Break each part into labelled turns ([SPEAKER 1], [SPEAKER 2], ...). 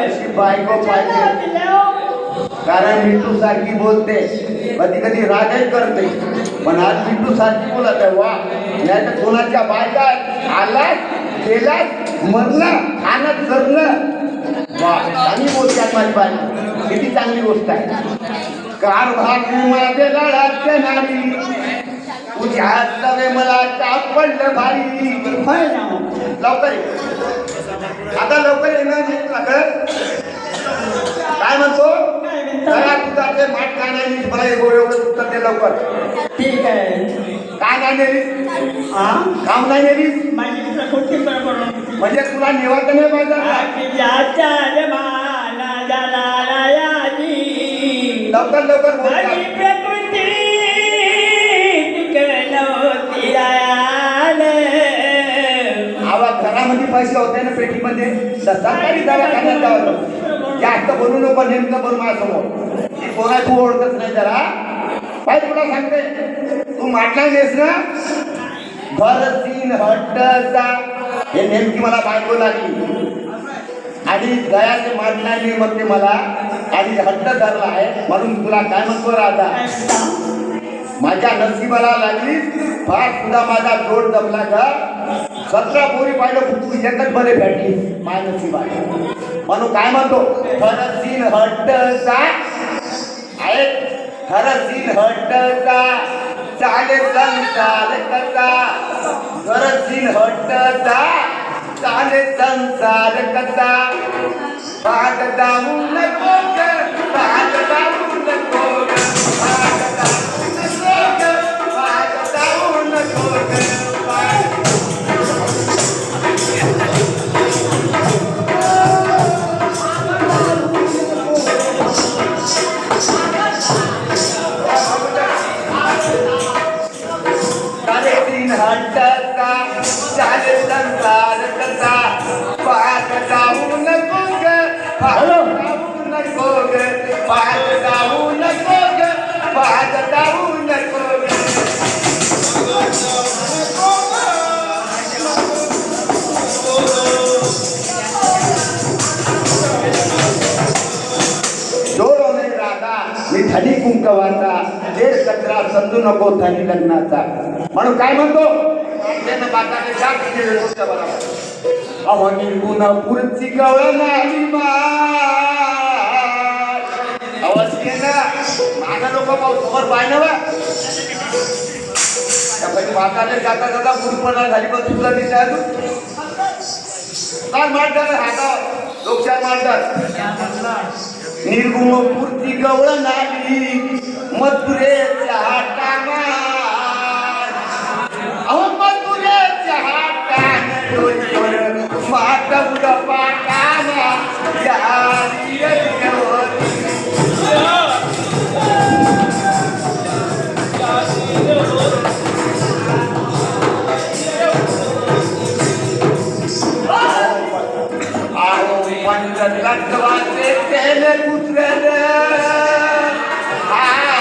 [SPEAKER 1] अशी बायको पाहिजे. कारण मिठू सारखी बोलते. कधी कधी रागही करते. पण आज मिठू सारखी बोलत आहे वा. नाही तर कोणाच्या बायका आलाय गेलाय मरलं आणत करलं वा चांगली बोलते आज माझी बायको. किती चांगली गोष्ट आहे. कारभार माझे लढाचे नारी तुझ्या हातवे मला पडलं भारी लवकर. आता लवकर येणार? काय म्हणतो?
[SPEAKER 2] काय
[SPEAKER 1] तुझा माठ काय नाही मला एवढं उत्तर दे लवकर.
[SPEAKER 2] ठीक आहे.
[SPEAKER 1] काय नाही नेलीस
[SPEAKER 2] हा
[SPEAKER 1] काम नाही नेलीस म्हणजे तुला निवांत नाही पाहिजे लवकर लवकर घरामध्ये पैसे होते ना पेटीमध्ये? सरकारी दवाखान्यात जावं जास्त बोलू नको नेमकं बोल माझ्यासमोर. ती कोणा तू ओळखत नाही जरा. काय तुला सांगते. तू माटला नेस ना? भरतीन हट्टचा. हे नेमकी मला बायको लागली. आणि दयाचे माटणाने मग ते मला. आणि हट्ट धरला आहे. म्हणून तुला काय म्हणतो
[SPEAKER 2] राहता
[SPEAKER 1] माझ्या नशिबाला लागली. फार सुद्धा माझा जोड जमला का? सतरा पोरी पाहिलं तू एकच बरे भेटली. माय नशीब आहे. म्हणून काय म्हणतो? हरसीन हट्टचा. आहे. हरसीन हट्टचा. चाले संसार कसा. हरसीन हट्टचा. चाले संसार कसा. भाग दामू नको ग, भाग तीन हट्टचा चाले संसार धनी कुंकवाचा देश कचरा समजू नको धनी लग्नाचा. म्हणून काय म्हणतो? अहो पुरची गवळ नाही अवश्य ना माझा लोक समोर पाहिलं जाता जाता पूर्णपणा झाली पण तुला दिसते अजून. काय मांडतात लोकशाही मांडतात. निर्गुण पूर्ती गवळ नाली मथुरेच्या हाताना अहो मथुरेच्या हाताने डोईवर मातवड पाटाना यारी पंचतत्वाचे तेल उतरल आहो.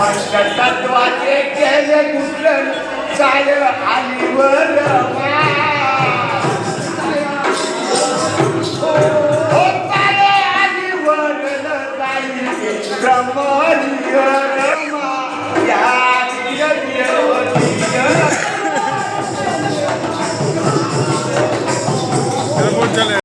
[SPEAKER 1] पंचतत्वाचे तेल उतरल